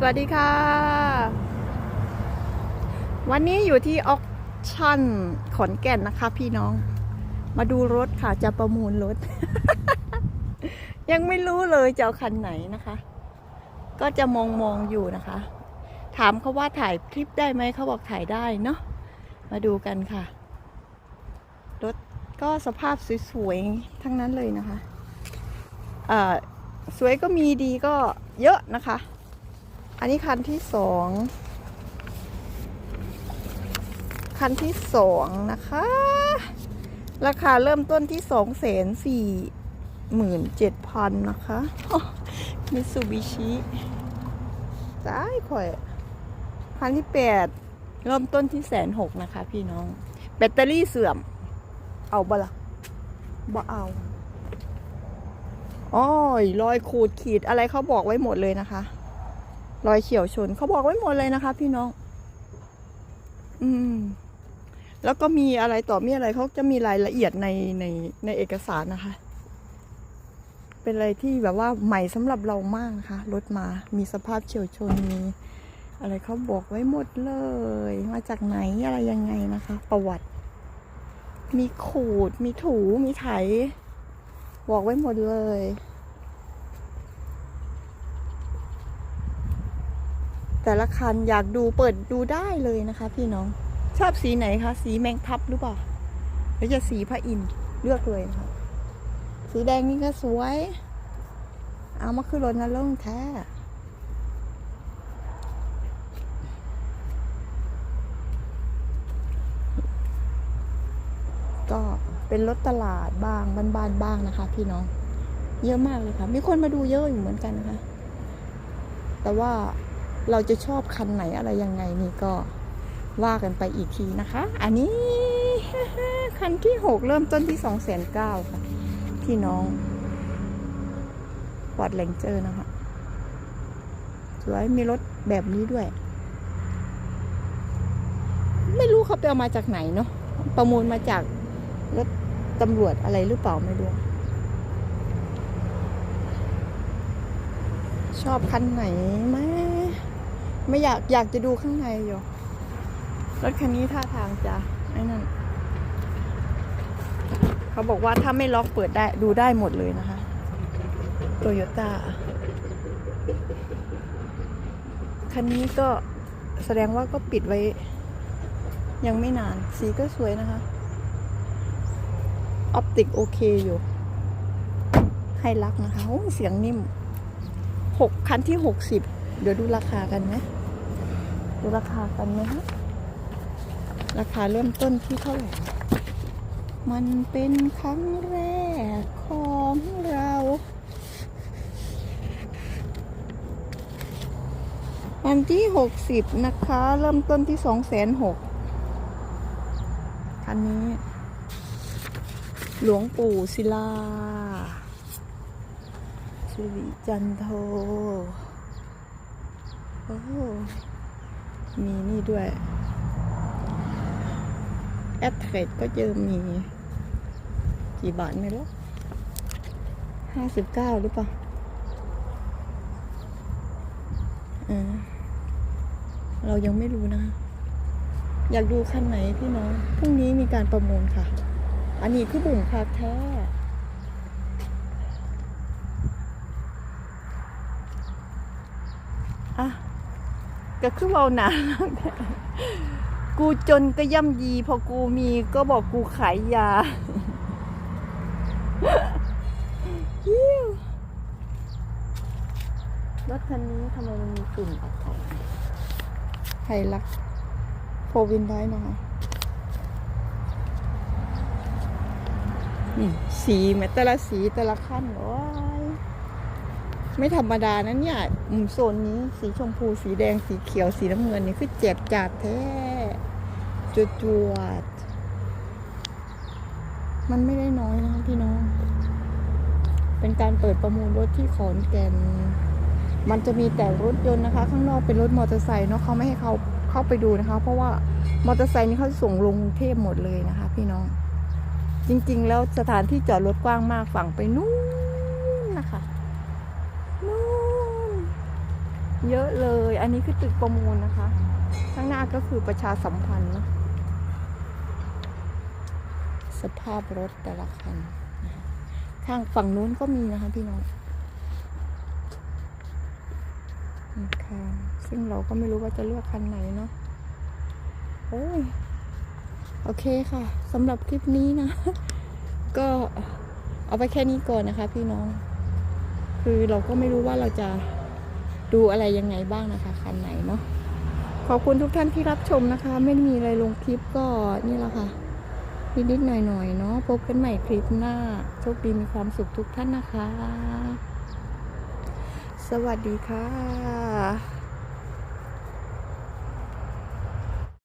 สวัสดีค่ะ วันนี้อยู่ที่ออกชั่นขอนแก่นนะคะ พี่น้อง มาดูรถค่ะจะประมูลรถ ยังไม่รู้เลยจะเอาคันไหนนะคะ ก็จะมองมองๆอยู่นะคะ ถามเขาว่าถ่ายคลิปได้ไหมเขาบอกถ่ายได้เนาะมาดูกันค่ะ รถก็สภาพสวยๆทั้งนั้นเลยนะคะอ่าสวยก็มีดีก็เยอะนะคะ อันนี้คันที่สอง คันที่สองนะคะ ราคาเริ่มต้นที่สองแสนสี่หมื่นเจ็ดพันนะคะมิสูบิชิซ้ายข่อย คันที่แปดเริ่มต้นที่แสนหกนะคะพี่น้อง แบตเตอรี่เสื่อม เอาบละบ่เอาอ้อยรอยขูดขีดอะไรเขาบอกไว้หมดเลยนะคะ รอยเฉียวชนเขาบอกไว้หมดเลยนะคะ พี่น้อง อืม แล้วก็มีอะไรต่อมีอะไรเขาจะมีรายละเอียดในในในเอกสารนะคะ เป็นอะไรที่แบบว่าใหม่สำหรับเรามากนะคะรถมา มีสภาพเฉียวชนมีอะไรเขาบอกไว้หมดเลย มาจากไหนอะไรยังไงนะคะ ประวัติ มีขูด มีถู มีไถ บอกไว้หมดเลย แต่ละคันอยากดูเปิดดูได้เลยนะคะ พี่น้อง ชอบสีไหนคะ สีแมงทับหรือเปล่าหรือจะสีพระอินทร์เลือกเลยนะคะสีแดงนี่ก็สวย เอามาขึ้นรถนะล่งแท้ก็เป็นรถตลาดบ้างบ้านๆบ้างนะคะ พี่น้อง เยอะมากเลยค่ะ มีคนมาดูเยอะอยู่เหมือนกันนะคะ แต่ว่า เราจะชอบคันไหนอะไรยังไงนี่ก็ว่ากันไปอีกทีนะคะ อันนี้คันที่หกเริ่มต้นที่สองแสนเก้าค่ะ พี่น้องปอดแหลงเจอนะคะ สวยมีรถแบบนี้ด้วย ไม่รู้เขาไปเอามาจากไหนเนาะประมูลมาจากรถตำรวจอะไรหรือเปล่าไม่รู้ ชอบคันไหนไหม ไม่อยากอยากจะดูข้างในอยู่ รถคันนี้ท่าทางจะไอ้นั่น เขาบอกว่าถ้าไม่ล็อกเปิดได้ดูได้หมดเลยนะคะโตโยต้าคันนี้ก็แสดงว่าก็ปิดไว้ ยังไม่นาน สีก็สวยนะคะออปติกโอเคอยู่ ให้รักนะคะโอ้เสียงนิ่มหกคันที่หกสิบ เดี๋ยวดูราคากันไหมดูราคากันไหมฮะราคาเริ่มต้นที่เท่าไหร่ มันเป็นครั้งแรกของเราอันที่หกสิบนะคะ เริ่มต้นที่สองแสนหกคันนี้ หลวงปู่ศิลาสิริจันโท โอ้มีนี่ด้วย แอดเทรดก็เจอมี กี่บาทไม่รู้ห้าสิบเก้าหรือเปล่าเรายังไม่รู้นะคะอยากดูคันไหนพี่น้อง พรุ่งนี้มีการประมูลค่ะ อันนี้คือบุ่มคาแท้อะ ก็คือเบาหนากูจนก็ย่ำยี พอกูมีก็บอกกูขายยาฮิวรถคันนี้ทำไมมันมีฝุ่นออกมาไฮลักโฟวินได้นะคะนี่สีแม้แต่ละสีแต่ละขั้นโอ้ย ไม่ธรรมดานะเนี่ยอืมโซนนี้สีชมพูสีแดงสีเขียวสีน้ำเงินนี่คือเจ็บจัดแท้จวดจวดมันไม่ได้น้อยนะคะพี่น้อง เป็นการเปิดประมูลรถที่ขอนแก่น มันจะมีแต่รถยนต์นะคะ ข้างนอกเป็นรถมอเตอร์ไซค์เนาะเขาไม่ให้เขาเข้าไปดูนะคะ เพราะว่ามอเตอร์ไซค์นี่เขาส่งลงกรุงเทพหมดเลยนะคะ พี่น้อง จริง ๆ แล้วสถานที่จอดรถกว้างมากฝั่งไปนู้นนะคะ นู่น เยอะเลย อันนี้คือตึกประมูลนะคะ ข้างหน้าก็คือประชาสัมพันธ์นะสภาพรถแต่ละคันข้างฝั่งนู้นก็มีนะคะพี่น้องนะคะซึ่งเราก็ไม่รู้ว่าจะเลือกคันไหนเนาะโอ้ย โอเคค่ะสำหรับคลิปนี้นะ ก็เอาไปแค่นี้ก่อนนะคะพี่น้อง คือเราก็ไม่รู้ว่าเราจะ ดูอะไรยังไงบ้างนะคะคันไหนเนาะขอบคุณทุกท่านที่รับชมนะคะ ไม่ได้มีอะไรลงคลิปก็นี่แหละค่ะนิดๆหน่อยๆเนาะพบกันใหม่คลิปหน้าโชคดีมีความสุขทุกท่านนะคะ สวัสดีค่ะ